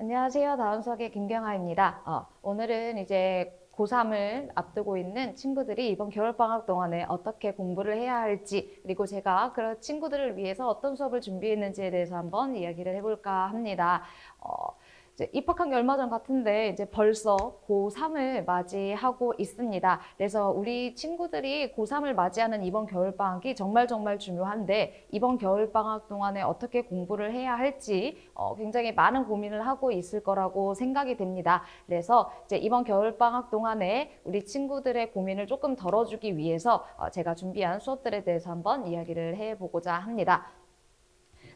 안녕하세요. 수학의 김경아입니다. 어, 오늘은 이제 고3을 앞두고 있는 친구들이 이번 겨울방학 동안에 어떻게 공부를 해야 할지, 그리고 제가 그런 친구들을 위해서 어떤 수업을 준비했는지에 대해서 한번 이야기를 해볼까 합니다. 어, 이제 입학한 게 얼마 전 같은데 이제 벌써 고3을 맞이하고 있습니다. 그래서 우리 친구들이 고3을 맞이하는 이번 겨울방학이 정말 정말 중요한데 이번 겨울방학 동안에 어떻게 공부를 해야 할지 어, 굉장히 많은 고민을 하고 있을 거라고 생각이 됩니다. 그래서 이제 이번 겨울방학 동안에 우리 친구들의 고민을 조금 덜어주기 위해서 어, 제가 준비한 수업들에 대해서 한번 이야기를 해보고자 합니다.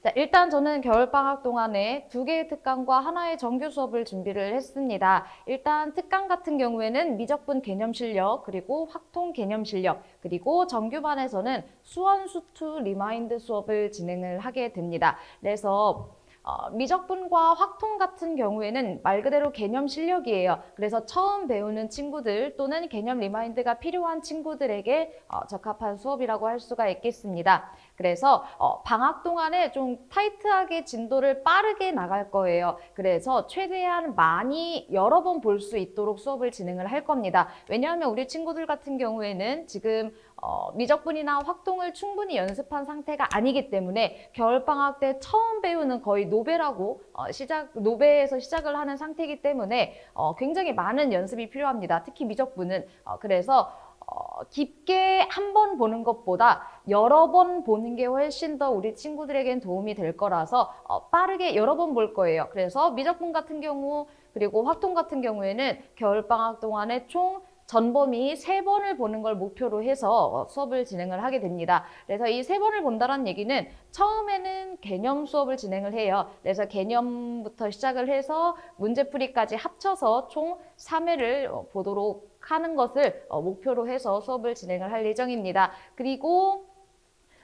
자, 일단 저는 겨울방학 동안에 두 개의 특강과 하나의 정규 수업을 준비를 했습니다. 일단 특강 같은 경우에는 미적분 개념 실력, 그리고 확통 개념 실력, 그리고 정규반에서는 수원 수투 리마인드 수업을 진행을 하게 됩니다. 그래서 어, 미적분과 확통 같은 경우에는 말 그대로 개념 실력이에요. 그래서 처음 배우는 친구들 또는 개념 리마인드가 필요한 친구들에게 어, 적합한 수업이라고 할 수가 있겠습니다. 그래서 어, 방학 동안에 좀 타이트하게 진도를 빠르게 나갈 거예요. 그래서 최대한 많이 여러 번 볼 수 있도록 수업을 진행을 할 겁니다. 왜냐하면 우리 친구들 같은 경우에는 지금 어, 미적분이나 확통을 충분히 연습한 상태가 아니기 때문에 겨울방학 때 처음 배우는 거의 노베라고 어, 시작, 노베에서 시작을 하는 상태이기 때문에 어, 굉장히 많은 연습이 필요합니다. 특히 미적분은. 어, 그래서 어, 깊게 한 번 보는 것보다 여러 번 보는 게 훨씬 더 우리 친구들에겐 도움이 될 거라서 어, 빠르게 여러 번 볼 거예요. 그래서 미적분 같은 경우 그리고 확통 같은 경우에는 겨울방학 동안에 총 전범이 세 번을 보는 걸 목표로 해서 어, 수업을 진행을 하게 됩니다. 그래서 이 세 번을 본다는 얘기는 처음에는 개념 수업을 진행을 해요. 그래서 개념부터 시작을 해서 문제풀이까지 합쳐서 총 3회를 보도록 하는 것을 어, 목표로 해서 수업을 진행을 할 예정입니다. 그리고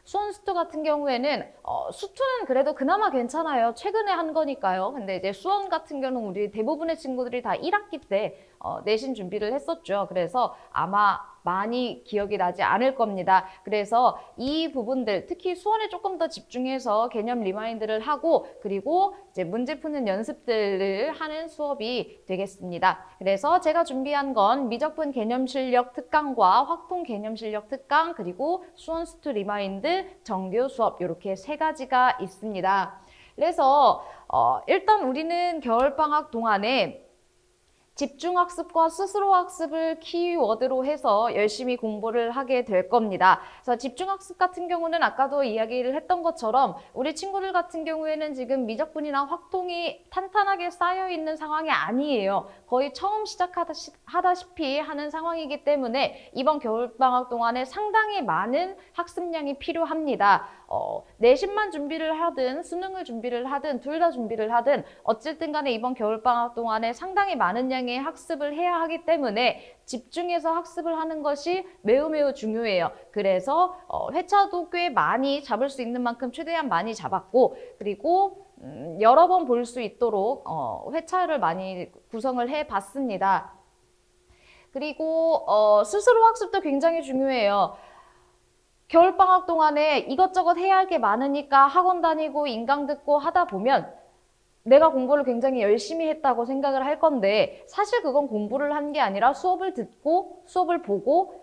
수원 수투 같은 경우에는 어, 수투는 그래도 그나마 괜찮아요. 최근에 한 거니까요. 근데 이제 수원 같은 경우는 우리 대부분의 친구들이 다 1학기 때 어, 내신 준비를 했었죠. 그래서 아마 많이 기억이 나지 않을 겁니다. 그래서 이 부분들 특히 수원에 조금 더 집중해서 개념 리마인드를 하고 그리고 이제 문제 푸는 연습들을 하는 수업이 되겠습니다. 그래서 제가 준비한 건 미적분 개념 실력 특강과 확통 개념 실력 특강 그리고 수원 스투 리마인드 정규 수업 이렇게 세 가지가 있습니다. 그래서 어, 일단 우리는 겨울 방학 동안에 집중학습과 스스로 학습을 키워드로 해서 열심히 공부를 하게 될 겁니다. 그래서 집중학습 같은 경우는 아까도 이야기를 했던 것처럼 우리 친구들 같은 경우에는 지금 미적분이나 확통이 탄탄하게 쌓여 있는 상황이 아니에요. 거의 처음 시작하다시피 하는 상황이기 때문에 이번 겨울방학 동안에 상당히 많은 학습량이 필요합니다. 어, 내신만 준비를 하든 수능을 준비를 하든 둘 다 준비를 하든 어쨌든 간에 이번 겨울방학 동안에 상당히 많은 양의 학습을 해야 하기 때문에 집중해서 학습을 하는 것이 매우 매우 중요해요. 그래서 어, 회차도 꽤 많이 잡을 수 있는 만큼 최대한 많이 잡았고 그리고 음, 여러 번 볼 수 있도록 어, 회차를 많이 구성을 해 봤습니다. 그리고 어, 스스로 학습도 굉장히 중요해요. 겨울방학 동안에 이것저것 해야 할 게 많으니까 학원 다니고 인강 듣고 하다 보면 내가 공부를 굉장히 열심히 했다고 생각을 할 건데 사실 그건 공부를 한 게 아니라 수업을 듣고 수업을 보고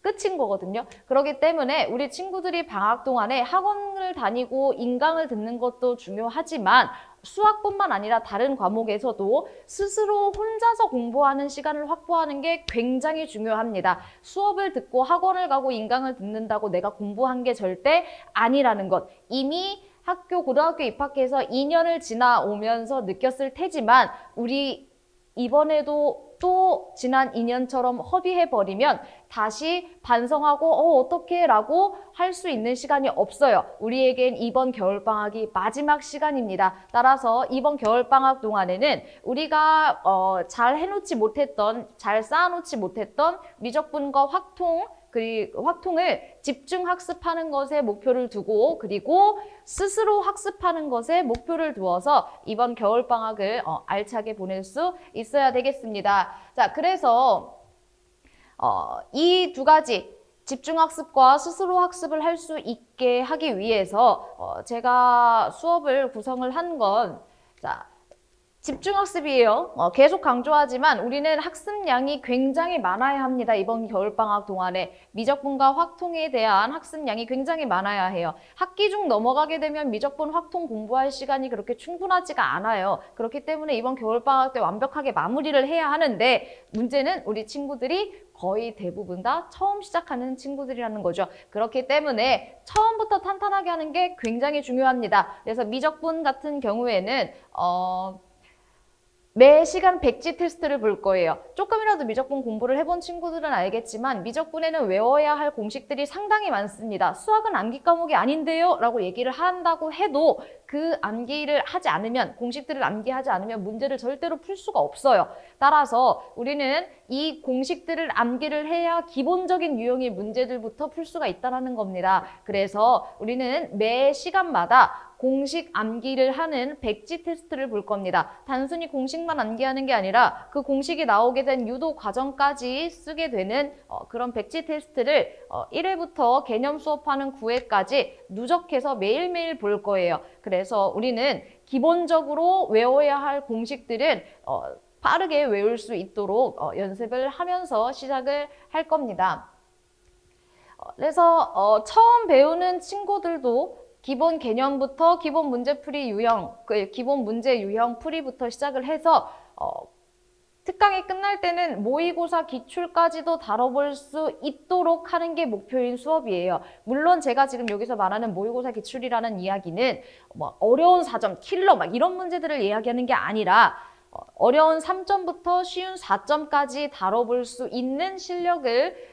끝인 거거든요. 그렇기 때문에 우리 친구들이 방학 동안에 학원을 다니고 인강을 듣는 것도 중요하지만 수학뿐만 아니라 다른 과목에서도 스스로 혼자서 공부하는 시간을 확보하는 게 굉장히 중요합니다. 수업을 듣고 학원을 가고 인강을 듣는다고 내가 공부한 게 절대 아니라는 것. 이미 학교, 고등학교 입학해서 2년을 지나오면서 느꼈을 테지만 우리 이번에도 또 지난 2년처럼 허비해버리면 다시 반성하고 어 어떻게 라고 할 수 있는 시간이 없어요. 우리에겐 이번 겨울방학이 마지막 시간입니다. 따라서 이번 겨울방학 동안에는 우리가 어, 잘 해놓지 못했던 잘 쌓아놓지 못했던 미적분과 확통 그리고 확통을 집중 학습하는 것에 목표를 두고 그리고 스스로 학습하는 것에 목표를 두어서 이번 겨울 방학을 어, 알차게 보낼 수 있어야 되겠습니다. 자, 그래서 어, 이 두 가지 집중 학습과 스스로 학습을 할 수 있게 하기 위해서 어, 제가 수업을 구성을 한 건 자, 집중학습이에요. 어, 계속 강조하지만 우리는 학습량이 굉장히 많아야 합니다. 이번 겨울방학 동안에 미적분과 확통에 대한 학습량이 굉장히 많아야 해요. 학기 중 넘어가게 되면 미적분, 확통 공부할 시간이 그렇게 충분하지가 않아요. 그렇기 때문에 이번 겨울방학 때 완벽하게 마무리를 해야 하는데 문제는 우리 친구들이 거의 대부분 다 처음 시작하는 친구들이라는 거죠. 그렇기 때문에 처음부터 탄탄하게 하는 게 굉장히 중요합니다. 그래서 미적분 같은 경우에는 어, 매 시간 백지 테스트를 볼 거예요. 조금이라도 미적분 공부를 해본 친구들은 알겠지만 미적분에는 외워야 할 공식들이 상당히 많습니다. 수학은 암기 과목이 아닌데요? 라고 얘기를 한다고 해도 그 암기를 하지 않으면 공식들을 암기하지 않으면 문제를 절대로 풀 수가 없어요. 따라서 우리는 이 공식들을 암기를 해야 기본적인 유형의 문제들부터 풀 수가 있다는 겁니다. 그래서 우리는 매 시간마다 공식 암기를 하는 백지 테스트를 볼 겁니다. 단순히 공식만 암기하는 게 아니라 그 공식이 나오게 된 유도 과정까지 쓰게 되는 어, 그런 백지 테스트를 어, 1회부터 개념 수업하는 9회까지 누적해서 매일매일 볼 거예요. 그래서 우리는 기본적으로 외워야 할 공식들은 어, 빠르게 외울 수 있도록 어, 연습을 하면서 시작을 할 겁니다. 어, 그래서 어, 처음 배우는 친구들도 기본 개념부터 기본 문제풀이 유형, 그 기본 문제 유형 풀이부터 시작을 해서 어, 특강이 끝날 때는 모의고사 기출까지도 다뤄볼 수 있도록 하는 게 목표인 수업이에요. 물론 제가 지금 여기서 말하는 모의고사 기출이라는 이야기는 뭐 어려운 4점, 킬러 막 이런 문제들을 이야기하는 게 아니라 어, 어려운 3점부터 쉬운 4점까지 다뤄볼 수 있는 실력을 어,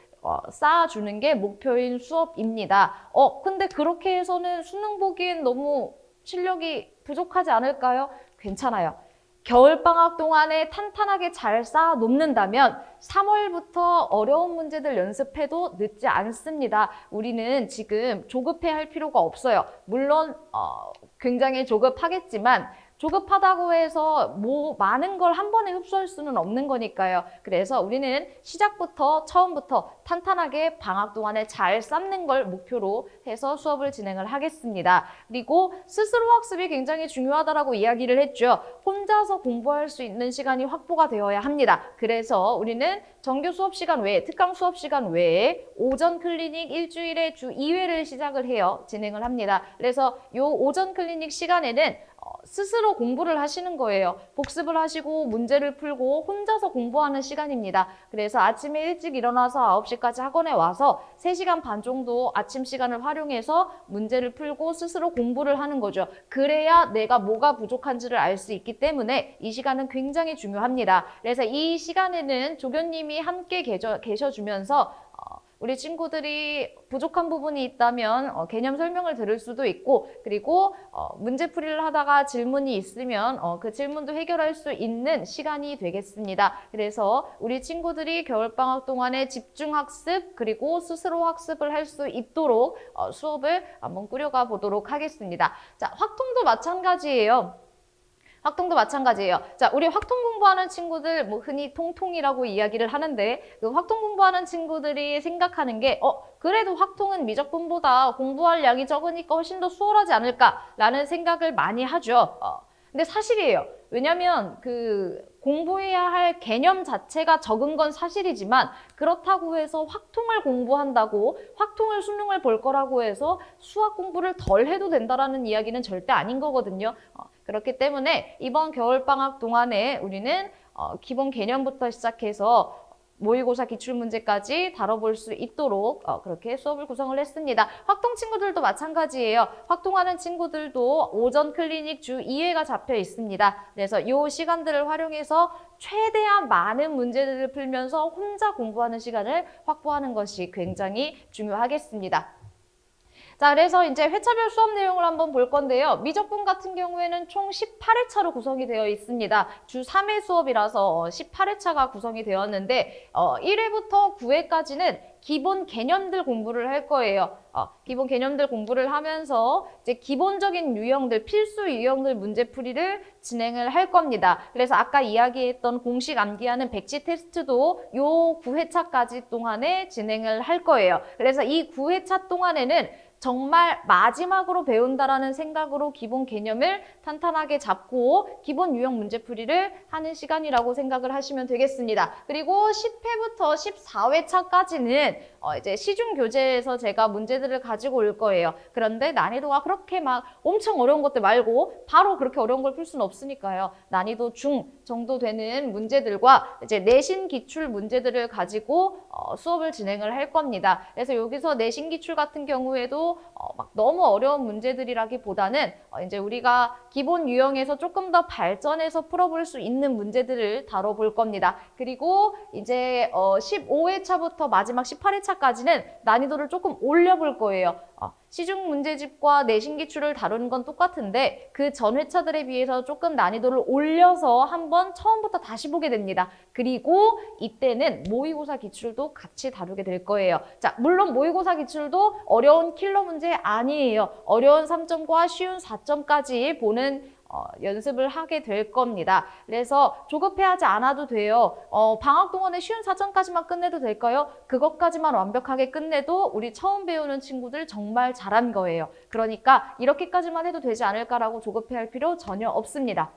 쌓아주는 게 목표인 수업입니다. 어, 근데 그렇게 해서는 수능 보기엔 너무 실력이 부족하지 않을까요? 괜찮아요. 겨울방학 동안에 탄탄하게 잘 쌓아 놓는다면 3월부터 어려운 문제들 연습해도 늦지 않습니다. 우리는 지금 조급해 할 필요가 없어요. 물론 어, 굉장히 조급하겠지만 조급하다고 해서 뭐 많은 걸 한 번에 흡수할 수는 없는 거니까요. 그래서 우리는 시작부터 처음부터 탄탄하게 방학 동안에 잘 쌓는 걸 목표로 해서 수업을 진행을 하겠습니다. 그리고 스스로 학습이 굉장히 중요하다라고 이야기를 했죠. 혼자서 공부할 수 있는 시간이 확보가 되어야 합니다. 그래서 우리는 정규 수업 시간 외에 특강 수업 시간 외에 오전 클리닉 일주일에 주 2회를 시작을 해요. 진행을 합니다. 그래서 요 오전 클리닉 시간에는 어, 스스로 공부를 하시는 거예요. 복습을 하시고 문제를 풀고 혼자서 공부하는 시간입니다. 그래서 아침에 일찍 일어나서 9시까지 학원에 와서 3시간 반 정도 아침 시간을 활용해서 문제를 풀고 스스로 공부를 하는 거죠. 그래야 내가 뭐가 부족한지를 알 수 있기 때문에 이 시간은 굉장히 중요합니다. 그래서 이 시간에는 조교님이 함께 계셔, 계셔주면서 어, 우리 친구들이 부족한 부분이 있다면 어, 개념 설명을 들을 수도 있고 그리고 어, 문제풀이를 하다가 질문이 있으면 어, 그 질문도 해결할 수 있는 시간이 되겠습니다. 그래서 우리 친구들이 겨울방학 동안에 집중학습 그리고 스스로 학습을 할 수 있도록 어, 수업을 한번 꾸려가 보도록 하겠습니다. 자, 확통도 마찬가지예요. 확통도 마찬가지예요. 자, 우리 확통 공부하는 친구들, 뭐 흔히 통통이라고 이야기를 하는데, 그 확통 공부하는 친구들이 생각하는 게, 어, 그래도 확통은 미적분보다 공부할 양이 적으니까 훨씬 더 수월하지 않을까라는 생각을 많이 하죠. 어, 근데 사실이에요. 왜냐면 그 공부해야 할 개념 자체가 적은 건 사실이지만 그렇다고 해서 확통을 공부한다고 확통을 수능을 볼 거라고 해서 수학 공부를 덜 해도 된다라는 이야기는 절대 아닌 거거든요. 어, 그렇기 때문에 이번 겨울방학 동안에 우리는 어, 기본 개념부터 시작해서 모의고사 기출문제까지 다뤄볼 수 있도록 어, 그렇게 수업을 구성을 했습니다. 확통 친구들도 마찬가지예요. 확통하는 친구들도 오전 클리닉 주 2회가 잡혀 있습니다. 그래서 이 시간들을 활용해서 최대한 많은 문제들을 풀면서 혼자 공부하는 시간을 확보하는 것이 굉장히 중요하겠습니다. 자, 그래서 이제 회차별 수업 내용을 한번 볼 건데요. 미적분 같은 경우에는 총 18회차로 구성이 되어 있습니다. 주 3회 수업이라서 18회차가 구성이 되었는데 어, 1회부터 9회까지는 기본 개념들 공부를 할 거예요. 어, 기본 개념들 공부를 하면서 이제 기본적인 유형들, 필수 유형들 문제풀이를 진행을 할 겁니다. 그래서 아까 이야기했던 공식 암기하는 백지 테스트도 요 9회차까지 동안에 진행을 할 거예요. 그래서 이 9회차 동안에는 정말 마지막으로 배운다라는 생각으로 기본 개념을 탄탄하게 잡고 기본 유형 문제풀이를 하는 시간이라고 생각을 하시면 되겠습니다. 그리고 10회부터 14회차까지는 어 이제 시중 교재에서 제가 문제들을 가지고 올 거예요. 그런데 난이도가 그렇게 막 엄청 어려운 것들 말고 바로 그렇게 어려운 걸 풀 수는 없으니까요. 난이도 중 정도 되는 문제들과 이제 내신 기출 문제들을 가지고 어 수업을 진행을 할 겁니다. 그래서 여기서 내신 기출 같은 경우에도 어, 막 너무 어려운 문제들이라기보다는 어, 이제 우리가 기본 유형에서 조금 더 발전해서 풀어볼 수 있는 문제들을 다뤄볼 겁니다. 그리고 이제 어, 15회차부터 마지막 18회차까지는 난이도를 조금 올려볼 거예요. 어, 시중 문제집과 내신 기출을 다루는 건 똑같은데 그 전 회차들에 비해서 조금 난이도를 올려서 한번 처음부터 다시 보게 됩니다. 그리고 이때는 모의고사 기출도 같이 다루게 될 거예요. 자, 물론 모의고사 기출도 어려운 킬러 문제 아니에요. 어려운 3점과 쉬운 4점까지 보는 어, 연습을 하게 될 겁니다. 그래서 조급해하지 않아도 돼요. 어, 방학 동안에 쉬운 4점까지만 끝내도 될까요? 그것까지만 완벽하게 끝내도 우리 처음 배우는 친구들 정말 잘한 거예요. 그러니까 이렇게까지만 해도 되지 않을까라고 조급해할 필요 전혀 없습니다.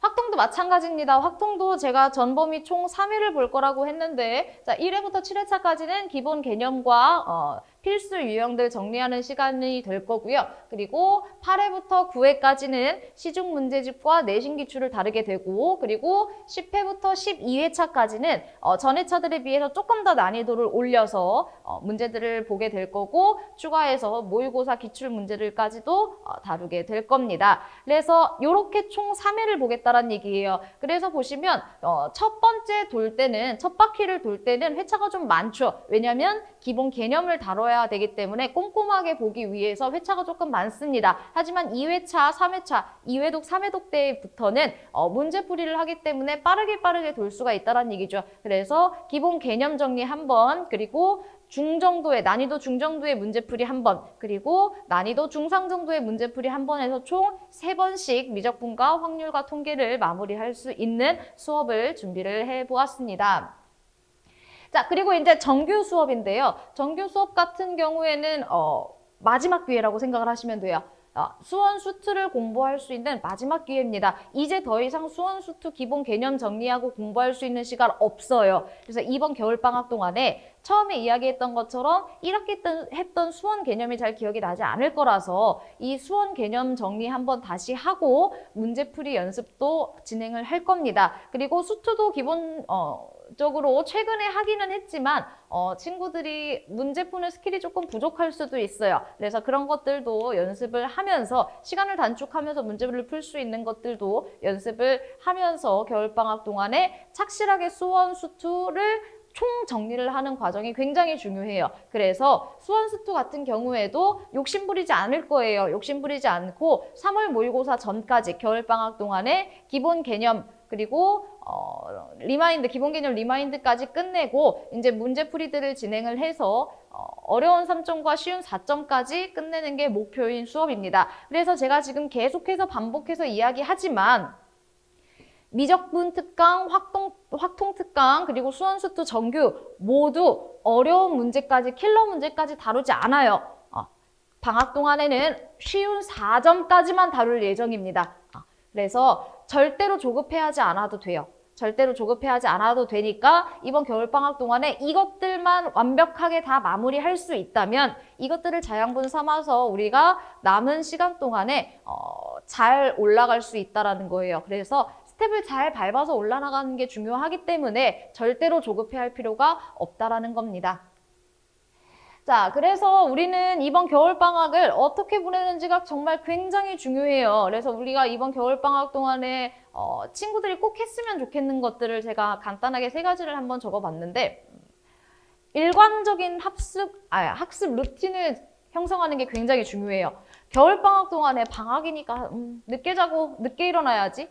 확통도 마찬가지입니다. 확통도 제가 전범위 총 3회를 볼 거라고 했는데 자 1회부터 7회차까지는 기본 개념과 어, 필수 유형들 정리하는 시간이 될 거고요. 그리고 8회부터 9회까지는 시중 문제집과 내신 기출을 다루게 되고 그리고 10회부터 12회차까지는 어, 전회차들에 비해서 조금 더 난이도를 올려서 어, 문제들을 보게 될 거고 추가해서 모의고사 기출 문제들까지도 어, 다루게 될 겁니다. 그래서 이렇게 총 3회를 보겠다는 얘기예요. 그래서 보시면 어, 첫 번째 돌 때는 첫 바퀴를 돌 때는 회차가 좀 많죠. 왜냐하면 기본 개념을 다뤄야 되기 때문에 꼼꼼하게 보기 위해서 회차가 조금 많습니다. 하지만 2회차, 3회차, 2회독, 3회독 때부터는 어, 문제풀이를 하기 때문에 빠르게 빠르게 돌 수가 있다는 얘기죠. 그래서 기본 개념 정리 한 번, 그리고 중정도의 난이도 중정도의 문제풀이 한 번, 그리고 난이도 중상 정도의 문제풀이 한 번 해서 총 세 번씩 미적분과 확률과 통계를 마무리할 수 있는 수업을 준비를 해 보았습니다. 자, 그리고 이제 정규 수업인데요. 정규 수업 같은 경우에는 어, 마지막 기회라고 생각을 하시면 돼요. 어, 수원 수투를 공부할 수 있는 마지막 기회입니다. 이제 더 이상 수원 수투 기본 개념 정리하고 공부할 수 있는 시간 없어요. 그래서 이번 겨울방학 동안에 처음에 이야기했던 것처럼 1학기 때 했던 수원 개념이 잘 기억이 나지 않을 거라서 이 수원 개념 정리 한번 다시 하고 문제풀이 연습도 진행을 할 겁니다. 그리고 수투도 기본 어, 적으로 최근에 하기는 했지만 어, 친구들이 문제 푸는 스킬이 조금 부족할 수도 있어요. 그래서 그런 것들도 연습을 하면서 시간을 단축하면서 문제를 풀 수 있는 것들도 연습을 하면서 겨울방학 동안에 착실하게 수원 수투를 총 정리를 하는 과정이 굉장히 중요해요. 그래서 수원수투 같은 경우에도 욕심부리지 않을 거예요. 욕심부리지 않고 3월 모의고사 전까지 겨울방학 동안에 기본 개념 그리고 어, 리마인드, 기본 개념 리마인드까지 끝내고 이제 문제 풀이들을 진행을 해서 어, 어려운 3점과 쉬운 4점까지 끝내는 게 목표인 수업입니다. 그래서 제가 지금 계속해서 반복해서 이야기하지만 미적분 특강, 확통, 확통 특강, 그리고 수원수투 정규 모두 어려운 문제까지, 킬러 문제까지 다루지 않아요. 어, 방학 동안에는 쉬운 4점까지만 다룰 예정입니다. 어, 그래서 절대로 조급해하지 않아도 돼요. 절대로 조급해하지 않아도 되니까 이번 겨울방학 동안에 이것들만 완벽하게 다 마무리할 수 있다면 이것들을 자양분 삼아서 우리가 남은 시간 동안에 어, 잘 올라갈 수 있다라는 거예요. 그래서 스텝을 잘 밟아서 올라가는 게 중요하기 때문에 절대로 조급해할 필요가 없다라는 겁니다. 자, 그래서 우리는 이번 겨울방학을 어떻게 보내는지가 정말 굉장히 중요해요. 그래서 우리가 이번 겨울방학 동안에 어, 친구들이 꼭 했으면 좋겠는 것들을 제가 간단하게 세 가지를 한번 적어봤는데 일관적인 학습, 아, 학습 루틴을 형성하는 게 굉장히 중요해요. 겨울방학 동안에 방학이니까 음, 늦게 자고 늦게 일어나야지.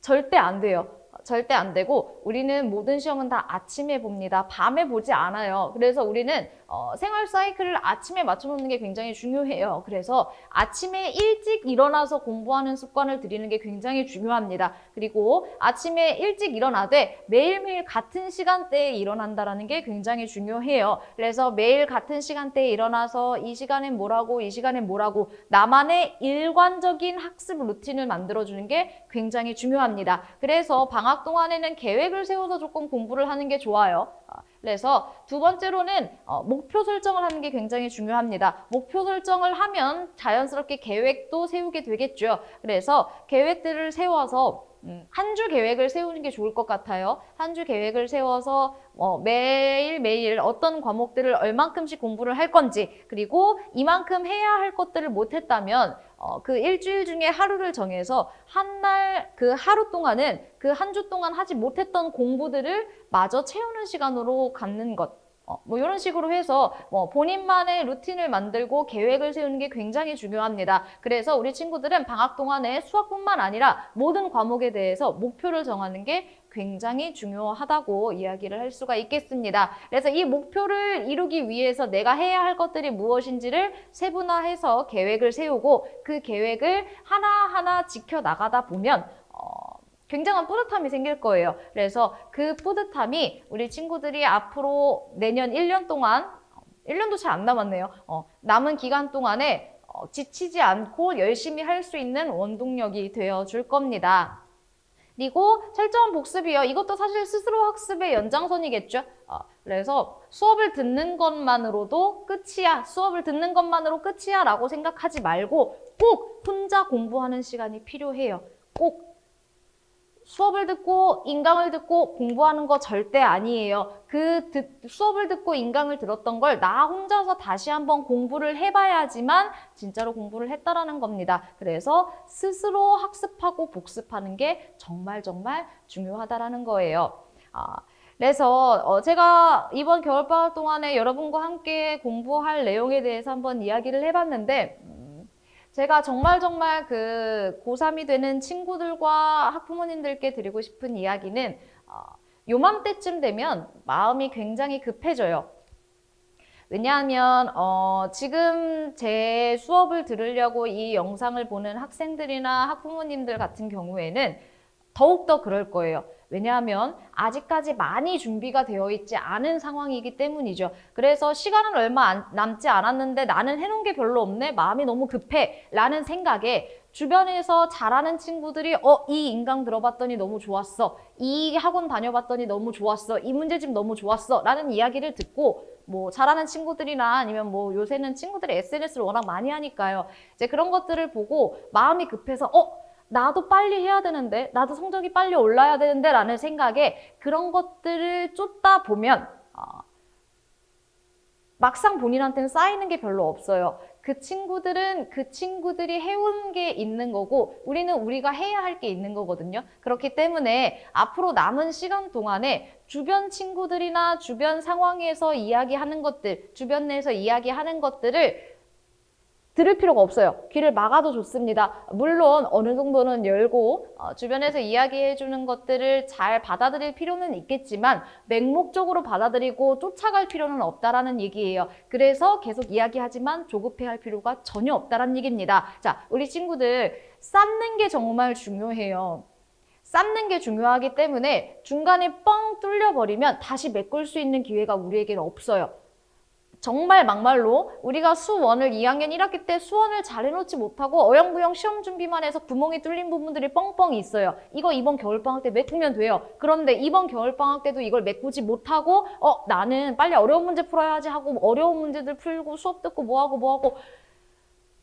절대 안 돼요. 절대 안 되고 우리는 모든 시험은 다 아침에 봅니다. 밤에 보지 않아요. 그래서 우리는 어, 생활 사이클을 아침에 맞춰놓는 게 굉장히 중요해요. 그래서 아침에 일찍 일어나서 공부하는 습관을 들이는 게 굉장히 중요합니다. 그리고 아침에 일찍 일어나되 매일매일 같은 시간대에 일어난다라는 게 굉장히 중요해요. 그래서 매일 같은 시간대에 일어나서 이 시간엔 뭐라고 이 시간엔 뭐라고 나만의 일관적인 학습 루틴을 만들어주는 게 굉장히 중요합니다. 그래서 방학 동안에는 계획을 세워서 조금 공부를 하는 게 좋아요. 아, 그래서 두 번째로는 어, 목표 설정을 하는 게 굉장히 중요합니다. 목표 설정을 하면 자연스럽게 계획도 세우게 되겠죠. 그래서 계획들을 세워서 음, 한 주 계획을 세우는 게 좋을 것 같아요. 한 주 계획을 세워서 어, 매일 매일 어떤 과목들을 얼만큼씩 공부를 할 건지 그리고 이만큼 해야 할 것들을 못했다면 어, 그 일주일 중에 하루를 정해서 한 날 그 하루 동안은 그 한 주 동안 하지 못했던 공부들을 마저 채우는 시간으로 갖는 것. 어, 뭐 이런 식으로 해서 뭐 본인만의 루틴을 만들고 계획을 세우는 게 굉장히 중요합니다. 그래서 우리 친구들은 방학 동안에 수학뿐만 아니라 모든 과목에 대해서 목표를 정하는 게 굉장히 중요하다고 이야기를 할 수가 있겠습니다. 그래서 이 목표를 이루기 위해서 내가 해야 할 것들이 무엇인지를 세분화해서 계획을 세우고 그 계획을 하나하나 지켜나가다 보면 어, 굉장한 뿌듯함이 생길 거예요. 그래서 그 뿌듯함이 우리 친구들이 앞으로 내년 1년 동안 1년도 잘 안 남았네요. 어, 남은 기간 동안에 어, 지치지 않고 열심히 할 수 있는 원동력이 되어 줄 겁니다. 그리고 철저한 복습이요. 이것도 사실 스스로 학습의 연장선이겠죠. 어, 그래서 수업을 듣는 것만으로도 끝이야. 수업을 듣는 것만으로 끝이야. 라고 생각하지 말고 꼭 혼자 공부하는 시간이 필요해요. 꼭 수업을 듣고 인강을 듣고 공부하는 거 절대 아니에요. 그 듣, 수업을 듣고 인강을 들었던 걸 나 혼자서 다시 한번 공부를 해봐야지만 진짜로 공부를 했다라는 겁니다. 그래서 스스로 학습하고 복습하는 게 정말 정말 중요하다라는 거예요. 아, 그래서 어, 제가 이번 겨울방학 동안에 여러분과 함께 공부할 내용에 대해서 한번 이야기를 해봤는데 음, 제가 정말 정말 그 고3이 되는 친구들과 학부모님들께 드리고 싶은 이야기는 어, 요맘때쯤 되면 마음이 굉장히 급해져요. 왜냐하면 어, 지금 제 수업을 들으려고 이 영상을 보는 학생들이나 학부모님들 같은 경우에는 더욱더 그럴 거예요. 왜냐하면 아직까지 많이 준비가 되어 있지 않은 상황이기 때문이죠. 그래서 시간은 얼마 안- 남지 않았는데 나는 해놓은 게 별로 없네? 마음이 너무 급해. 라는 생각에 주변에서 잘하는 친구들이 어, 이 인강 들어봤더니 너무 좋았어. 이 학원 다녀봤더니 너무 좋았어. 이 문제집 너무 좋았어. 라는 이야기를 듣고 뭐 잘하는 친구들이나 아니면 뭐 요새는 친구들이 SNS를 워낙 많이 하니까요. 이제 그런 것들을 보고 마음이 급해서 어, 나도 빨리 해야 되는데, 나도 성적이 빨리 올라야 되는데 라는 생각에 그런 것들을 쫓다 보면 어, 막상 본인한테는 쌓이는 게 별로 없어요. 그 친구들은 그 친구들이 해온 게 있는 거고 우리는 우리가 해야 할 게 있는 거거든요. 그렇기 때문에 앞으로 남은 시간 동안에 주변 친구들이나 주변 상황에서 이야기하는 것들, 주변 내에서 이야기하는 것들을 들을 필요가 없어요. 귀를 막아도 좋습니다. 물론 어느 정도는 열고 어, 주변에서 이야기해 주는 것들을 잘 받아들일 필요는 있겠지만 맹목적으로 받아들이고 쫓아갈 필요는 없다라는 얘기예요. 그래서 계속 이야기하지만 조급해할 필요가 전혀 없다라는 얘기입니다. 자, 우리 친구들 쌓는 게 정말 중요해요. 쌓는 게 중요하기 때문에 중간에 뻥 뚫려 버리면 다시 메꿀 수 있는 기회가 우리에게는 없어요. 정말 막말로 우리가 수원을 2학년 1학기 때 수원을 잘 해놓지 못하고 어영부영 시험 준비만 해서 구멍이 뚫린 부분들이 뻥뻥 있어요. 이거 이번 겨울방학 때 메꾸면 돼요. 그런데 이번 겨울방학 때도 이걸 메꾸지 못하고 어 나는 빨리 어려운 문제 풀어야지 하고 어려운 문제들 풀고 수업 듣고 뭐하고 뭐하고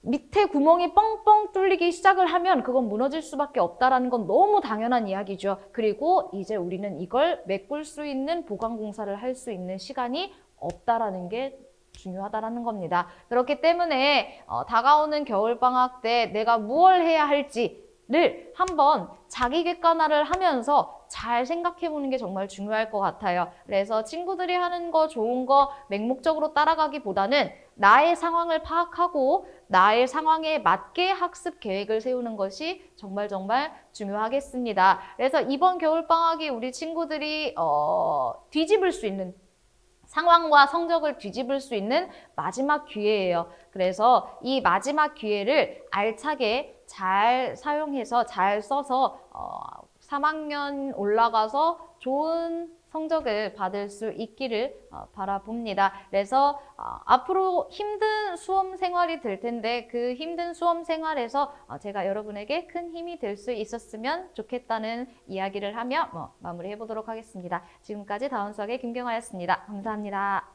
밑에 구멍이 뻥뻥 뚫리기 시작을 하면 그건 무너질 수밖에 없다라는 건 너무 당연한 이야기죠. 그리고 이제 우리는 이걸 메꿀 수 있는 보강 공사를 할 수 있는 시간이 없다라는 게 중요하다라는 겁니다. 그렇기 때문에 어, 다가오는 겨울 방학 때 내가 무엇을 해야 할지를 한번 자기 객관화를 하면서 잘 생각해 보는 게 정말 중요할 것 같아요. 그래서 친구들이 하는 거 좋은 거 맹목적으로 따라가기보다는 나의 상황을 파악하고 나의 상황에 맞게 학습 계획을 세우는 것이 정말 정말 중요하겠습니다. 그래서 이번 겨울 방학이 우리 친구들이 어, 뒤집을 수 있는 상황과 성적을 뒤집을 수 있는 마지막 기회예요. 그래서 이 마지막 기회를 알차게 잘 사용해서 잘 써서 어, 3학년 올라가서 좋은 성적을 받을 수 있기를 어, 바라봅니다. 그래서 어, 앞으로 힘든 수험 생활이 될 텐데 그 힘든 수험 생활에서 어, 제가 여러분에게 큰 힘이 될 수 있었으면 좋겠다는 이야기를 하며 뭐, 마무리해 보도록 하겠습니다. 지금까지 다운수학의 김경아였습니다. 감사합니다.